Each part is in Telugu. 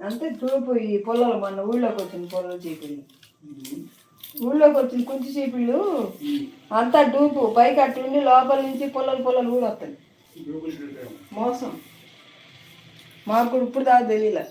అంటే చూపు ఈ పొలాలు మొన్న ఊళ్ళోకి వచ్చిన పొలాల చీపిళ్ళు ఊళ్ళోకి వచ్చిన కుంచి చీపిళ్ళు అంతా డూపు పైకి అట్లుండి లోపల నుంచి పొలాలు పొలాలు ఊళ్ళు వస్తాయి. మోసం. మాకు కూడా ఇప్పుడు దాకా తెలియలే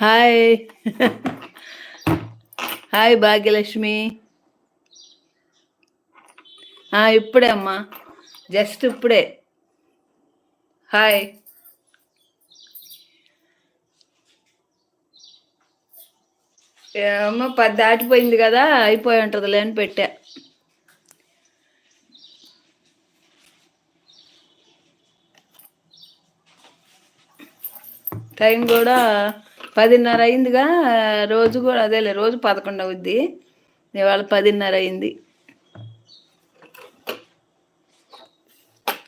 హాయ్. హాయ్ భాగ్యలక్ష్మి. ఆ, ఇప్పుడే అమ్మా. జస్ట్ ఇప్పుడే. హాయ్. అమ్మ పది దాటిపోయింది కదా అయిపోయి ఉంటుంది అని పెట్టా. టైం కూడా పదిన్నర అయిందిగా రోజు కూడా అదేలే రోజు పదకొండు అవుద్ది. ఇవాళ పదిన్నర అయింది.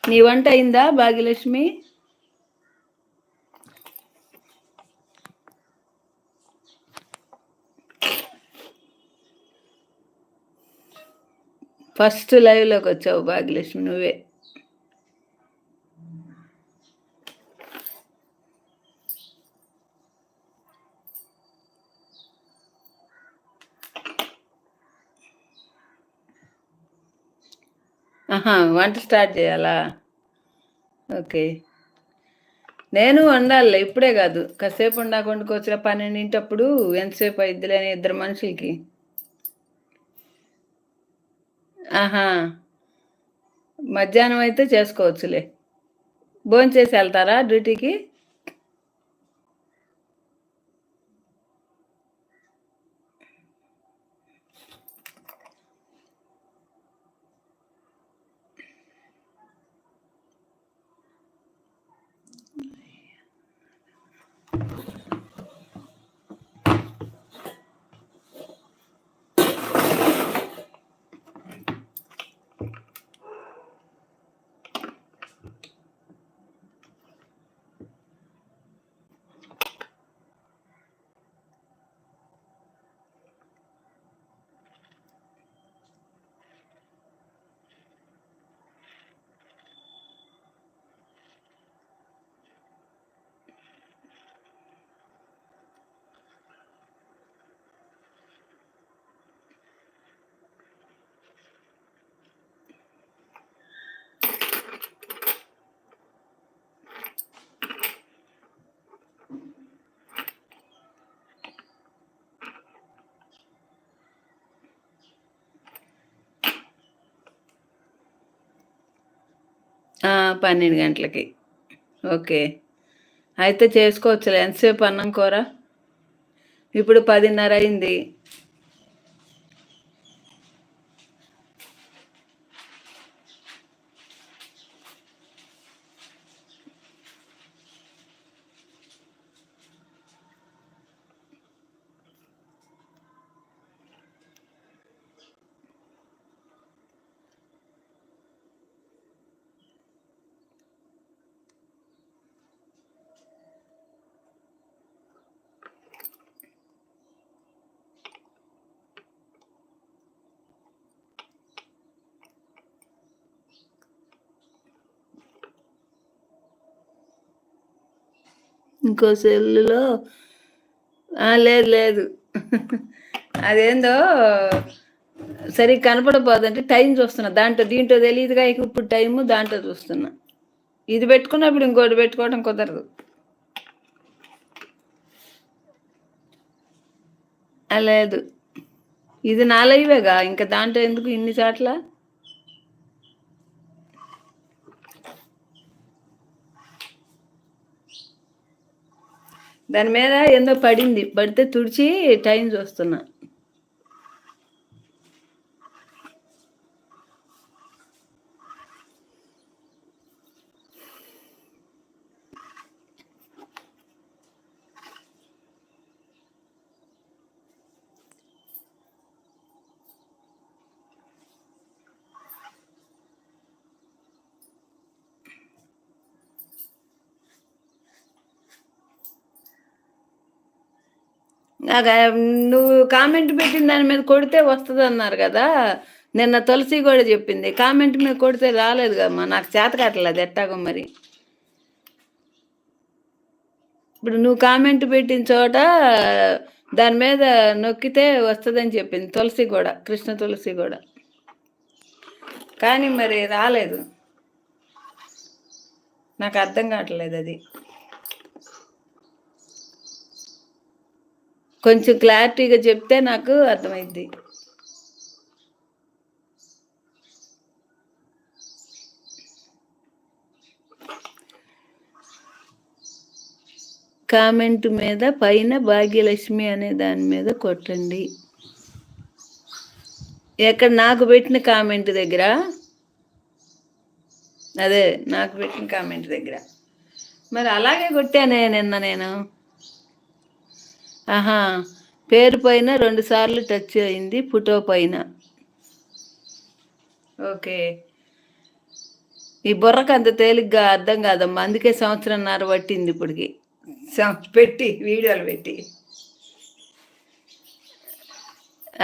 నీ వంట అయిందా భాగ్యలక్ష్మి? ఫస్ట్ లైవ్లోకి వచ్చావు భాగ్యలక్ష్మి నువ్వే. ఆహా వంట స్టార్ట్ చేయాలా? ఓకే. నేను వండాలి ఇప్పుడే కాదు. కాసేపు ఉండాక వండుకోవచ్చు పన్నెండింటప్పుడు ఎంతసేపు అయిద్దిలే ఇద్దరు మనుషులకి. ఆహా. మధ్యాహ్నం అయితే చేసుకోవచ్చులే. భోంచేసి వెళ్తారా డ్యూటీకి? పన్నెండు గంటలకి. ఓకే. అయితే చేసుకోవచ్చులే. ఎంతసేపు అన్నం కూర? ఇప్పుడు పదిన్నర అయింది. ఇంకో సెల్లులో. లేదు లేదు. అదేందో సరిగ్గా కనపడపోదంటే టైం చూస్తున్నా. దాంట్లో దీంట్లో తెలియదుగా ఇక ఇప్పుడు టైము దాంట్లో చూస్తున్నా. ఇది పెట్టుకున్నప్పుడు ఇంకోటి పెట్టుకోవడం కుదరదు. లేదు. ఇది నా లైవేగా? ఇంకా దాంట్లో ఎందుకు ఇన్ని చాట్ల? దాని మీద ఏందో పడింది. పడితే తుడిచి టైం చూస్తున్నా. నువ్వు కామెంట్ పెట్టిన దాని మీద కొడితే వస్తుంది అన్నారు కదా. నిన్న తులసి కూడా చెప్పింది కామెంట్ మీద కొడితే రాలేదు కదమ్మా నాకు చేత కట్టలేదు ఎట్టాగో మరి. ఇప్పుడు నువ్వు కామెంట్ పెట్టిన చోట దాని మీద నొక్కితే వస్తుందని చెప్పింది తులసి కూడా కృష్ణ తులసి కూడా. కానీ మరి రాలేదు. నాకు అర్థం కావట్లేదు అది. కొంచెం క్లారిటీగా చెప్తే నాకు అర్థమైంది కామెంట్ మీద పైన భాగ్యలక్ష్మి అనే దాని మీద కొట్టండి. ఎక్కడ నాకు పెట్టిన కామెంట్ దగ్గర? అదే నాకు పెట్టిన కామెంట్ దగ్గర. మరి అలాగే కొట్టానే నిన్న నేను. ఆహా. పేరు పైన రెండు సార్లు టచ్ అయింది ఫోటో పైన. ఓకే. ఈ బుర్రకు అంత తేలిగ్గా అర్థం కాదమ్మా అందుకే సంవత్సరంన్నర పట్టింది ఇప్పటికి. పెట్టి వీడియోలు పెట్టి.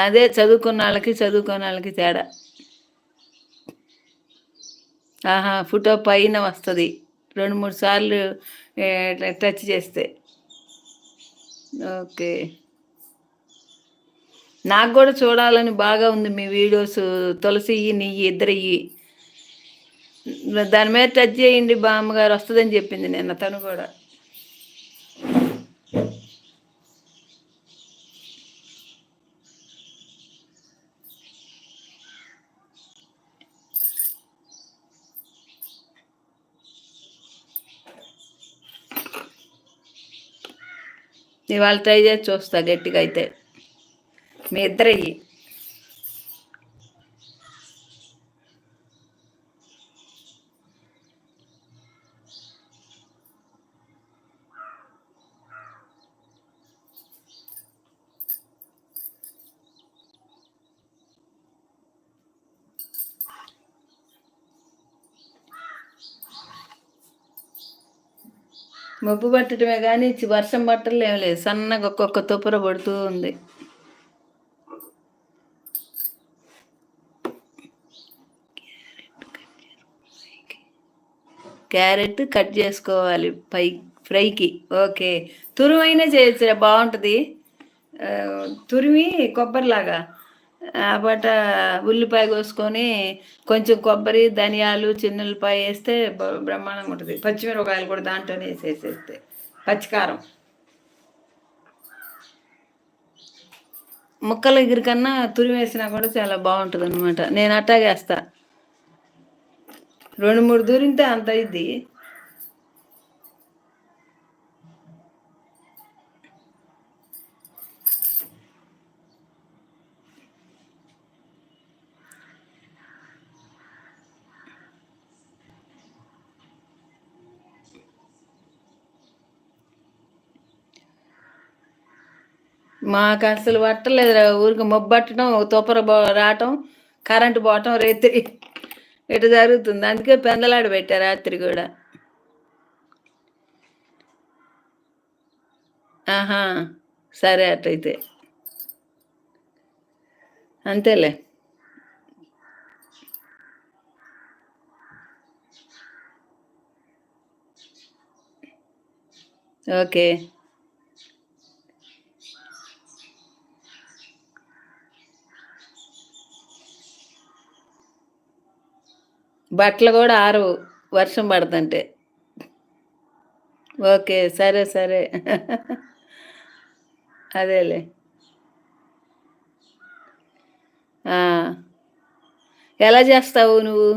అదే చదువుకున్న వాళ్ళకి చదువుకున్న వాళ్ళకి తేడా. ఆహా ఫోటో పైన వస్తుంది. రెండు మూడు సార్లు టచ్ చేస్తే. ఓకే. నాకు కూడా చూడాలని బాగా ఉంది మీ వీడియోస్. తులసి నీ ఇద్దరు దాని మీద టచ్ చేయండి బామ్మగారు వస్తుందని చెప్పింది నిన్న తను కూడా. ఇవాళ ట్రై చేసి చూస్తా గట్టిగా అయితే. మీ ఇద్దరయ్యి మబ్బు పట్టడమే కానీ వర్షం పట్టడం లేదు. సన్నగా ఒక్కొక్క తుప్పర పడుతూ ఉంది. క్యారెట్ కట్ చేసుకోవాలి పై ఫ్రైకి. ఓకే. తురుమైనా చేయొచ్చు బాగుంటుంది. తురిమి కొబ్బరిలాగా. ఆ బట ఉల్లిపాయ కోసుకొని కొంచెం కొబ్బరి ధనియాలు చిన్నులపాయ వేస్తే బ- బ్రహ్మాండంగా ఉంటుంది. పచ్చిమిరపకాయలు కూడా దాంట్లోనే వేసేసేస్తే. పచ్చికారం. ముక్కల ఎగిరి కన్నా వేసినా కూడా చాలా బాగుంటుంది అనమాట నేను అట్టాగే రెండు మూడు దూరింటే అంత ఇది మాకు అసలు పట్టలేదు ఊరికి మొబ్బట్టడం తుప్పర రావటం కరెంటు పోవటం రేత్రి ఇటు జరుగుతుంది? అందుకే పెందలాడ పెట్టారు రాత్రి కూడా. ఆహా సరే అట్టయితే అంతేలే. ఓకే. బట్టలు కూడా ఆరవు వర్షం పడుతుంటే ఓకే సరే సరే. అదేలే. ఎలా చేస్తావు నువ్వు?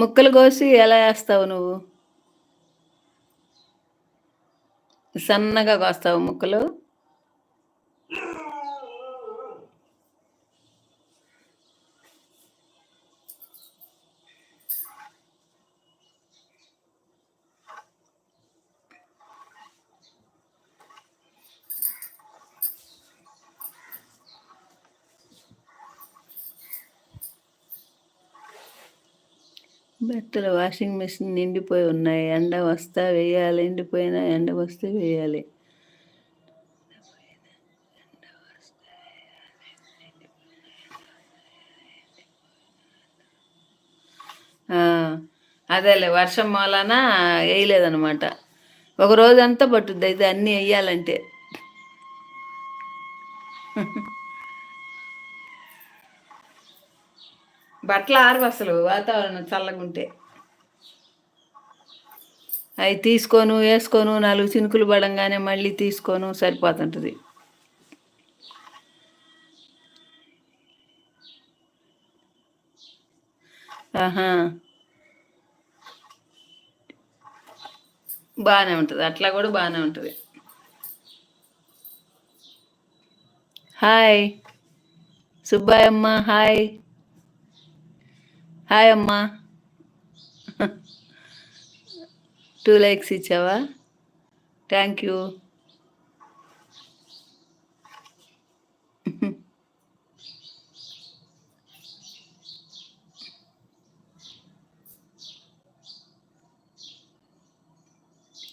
ముక్కలు కోసి ఎలా వేస్తావు నువ్వు? సన్నగా కోస్తావు ముక్కలు? బట్టలు వాషింగ్ మెషిన్ నిండిపోయి ఉన్నాయి. ఎండ వస్తా వేయాలి. ఎండిపోయినా ఎండ వస్తే వేయాలి. అదేలే వర్షం మూలాన వేయలేదనమాట ఒక రోజంతా పట్టుద్ది. అయితే అన్నీ వేయాలంటే. బట్టలు ఆరు అసలు వాతావరణం చల్లగా ఉంటే. అవి తీసుకోను వేసుకోను నాలుగు చినుకులు పడంగానే మళ్ళీ తీసుకోను సరిపోతుంటుంది. ఆహా. బాగానే ఉంటుంది అట్లా కూడా బాగానే ఉంటుంది. హాయ్. సుబ్బాయమ్మ హాయ్. హాయ్ అమ్మా టూ లైక్స్ ఇచ్చావా thank you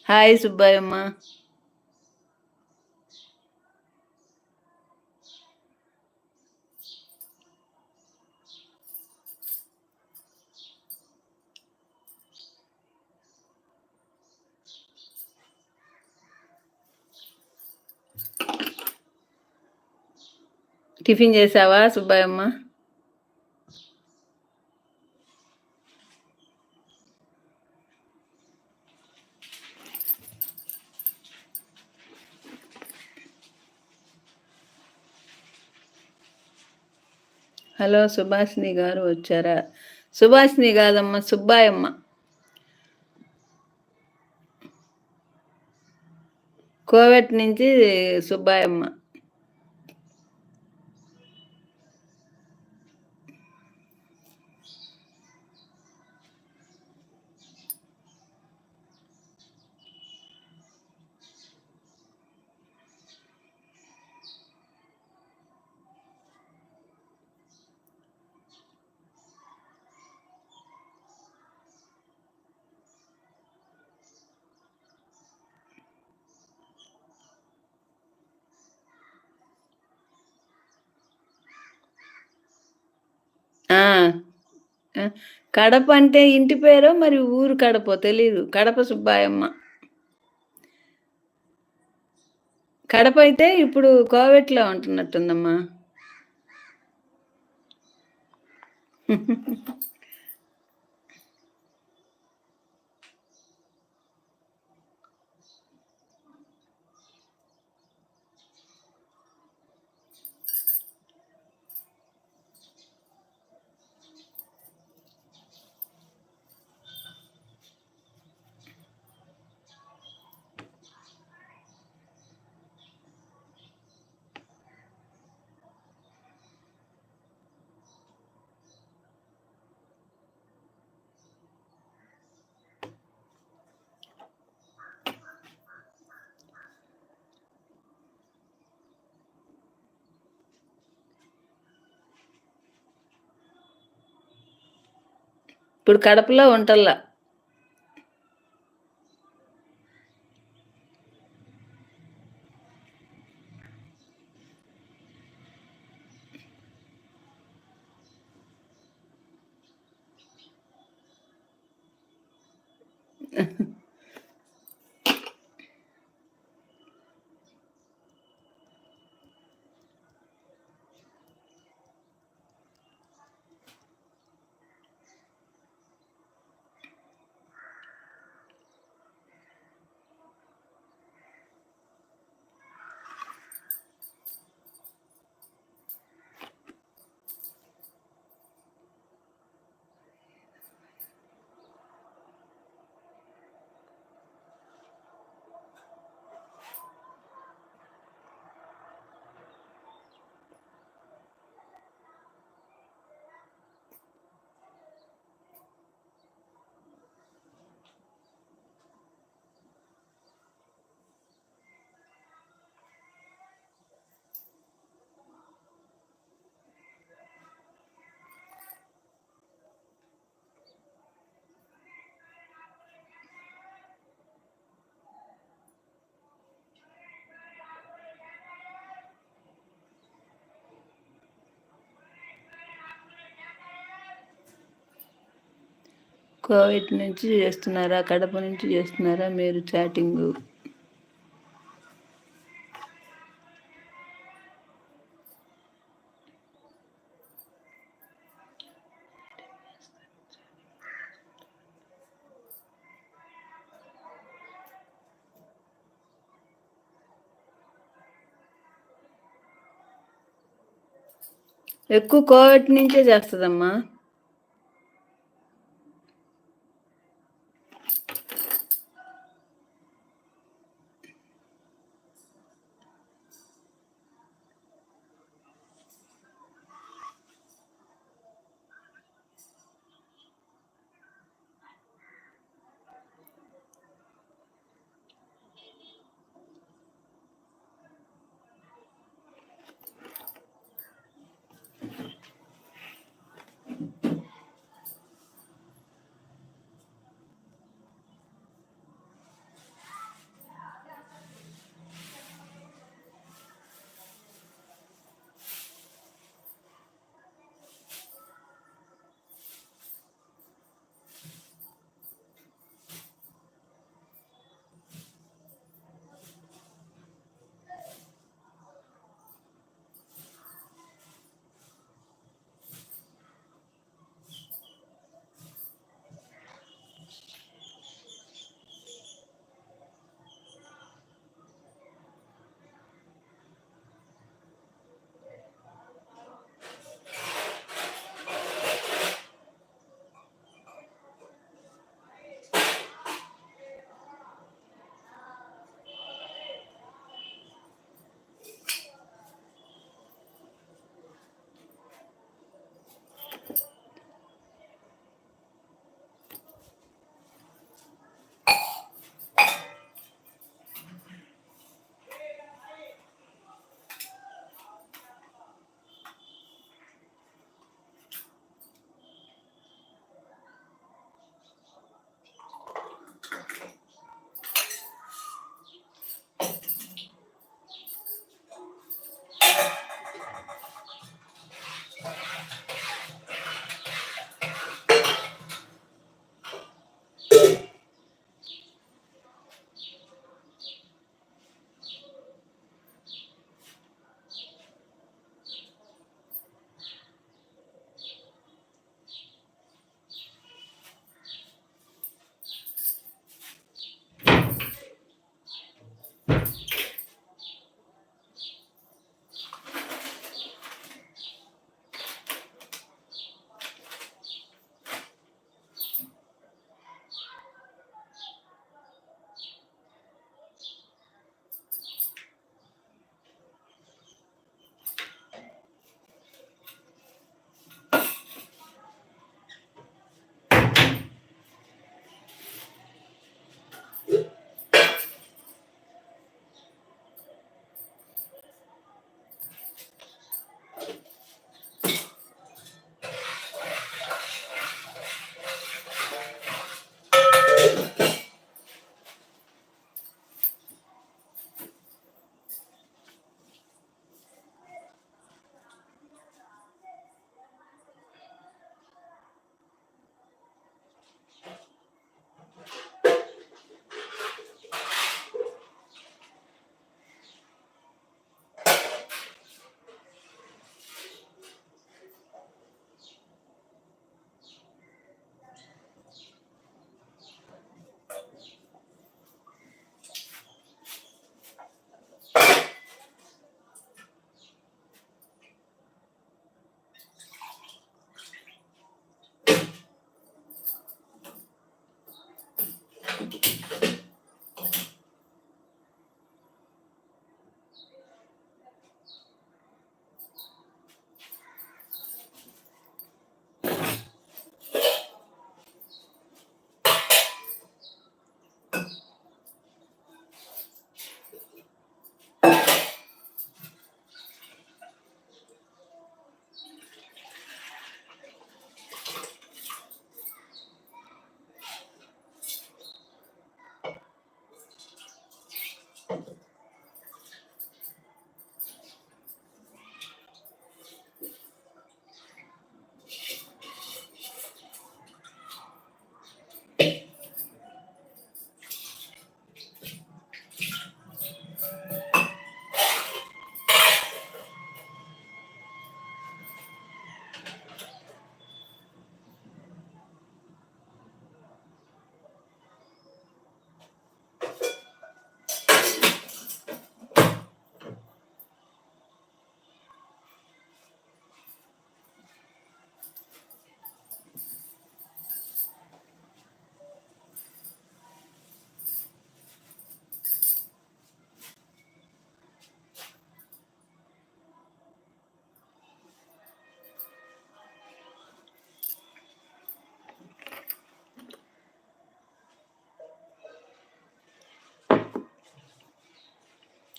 hi Subbayamma tiffin చేసావా సుబ్బాయమ్మ హలో సుభాషిణి గారు వచ్చారా? సుభాషిణి కాదమ్మ సుబ్బాయమ్మ కోవిడ్ నుంచి సుబ్బాయమ్మ కడప అంటే ఇంటి పేరో మరి ఊరు కడపో తెలీదు. కడప సుబ్బాయమ్మ. కడప అయితే ఇప్పుడు కోవెట్లో ఉంటున్నట్టుందమ్మా. ఇప్పుడు కడపలో ఉంటల్లా. కోవిడ్ నుంచి చేస్తున్నారా? కడప నుంచి చేస్తున్నారా? మీరు చాటింగ్. ఎక్కువ కోవిడ్ నుంచే చేస్తుందమ్మా.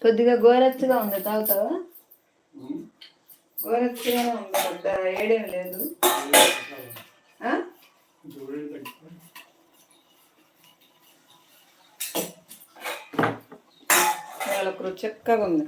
కొద్దిగా గోరెచ్చగా ఉంది తాగుతావా? గోరెచ్చగానే ఉంది పెద్ద ఏడేం లేదు. వాళ్ళకు చక్కగా ఉంది.